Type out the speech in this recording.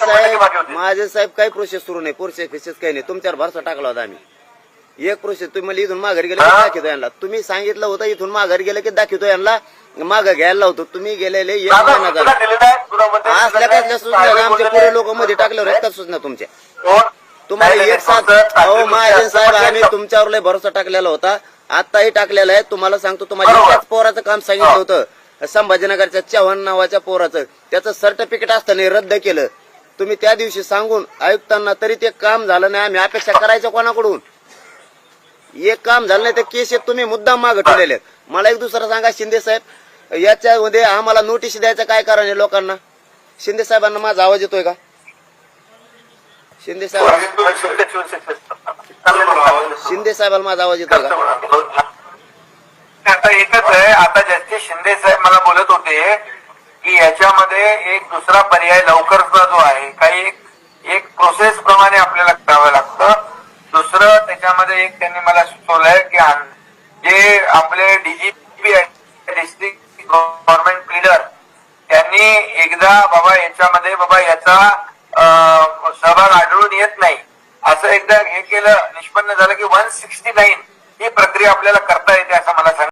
साहेब होते माझे साहेब काही प्रोसेस सुरू नाही प्रोसेस फिसेस काही नाही. तुमच्यावर भरसा टाकला होता आम्ही. एक प्रोसेस तुम्ही मला इथून माघारी गेले की हा? दाखवतो यांना. तुम्ही सांगितलं होतं इथून माघारी गेलं की दाखवतो यांना. मागं घ्यायला लावतो. तुम्ही गेलेले एक महिना झाला. असल्या कसल्या सूचना साहेब आमचे बोललेले पुरे लोक मध्ये टाकल्यावर का सूचना तुमच्या? तुम्हाला एक साथ अहो तात्पुरतं महाजन साहेब आम्ही तुमच्यावर लय भरोसा टाकलेला होता. आताही टाकलेला आहे. तुम्हाला सांगतो तुम्हाला. एकाच पोराचं काम सांगितलं हा. होतं. संभाजीनगरच्या चव्हाण नावाच्या पोराचं. त्याचं सर्टिफिकेट असताना रद्द केलं. तुम्ही त्या दिवशी सांगून आयुक्तांना तरी ते काम झालं नाही आम्ही अपेक्षा करायचं कोणाकडून? एक काम झालं नाही तर केस तुम्ही मुद्दाम मागे ठेवलेले मला एक दुसरं सांगा शिंदे साहेब याच्यामध्ये आम्हाला नोटीस द्यायचं काय कारण आहे लोकांना? शिंदे साहेबांना माझा आवाज येतोय का? शिंदे साहेब शिंदे साहेबांना माझा आवाज येतोय का? आता एकच आहे आता जस्टिस शिंदे साहेब मला बोलत होते की याच्यामध्ये एक दुसरा पर्याय लवकरचा जो आहे काही एक एक प्रोसेस प्रमाणे आपल्याला करावं लागतं. दुसरं त्याच्यामध्ये एक त्यांनी मला सुचवलंय की जे आपले डीजीपी डिस्ट्रिक्ट गव्हर्नमेंट लिडर त्यांनी एकदा बाबा याच्यामध्ये बाबा याचा सहभाग आढळून येत नाही. असं एकदा हे केलं निष्पन्न झालं की वन सिक्स्टी नाईन ही प्रक्रिया आपल्याला करता येते असं मला सांग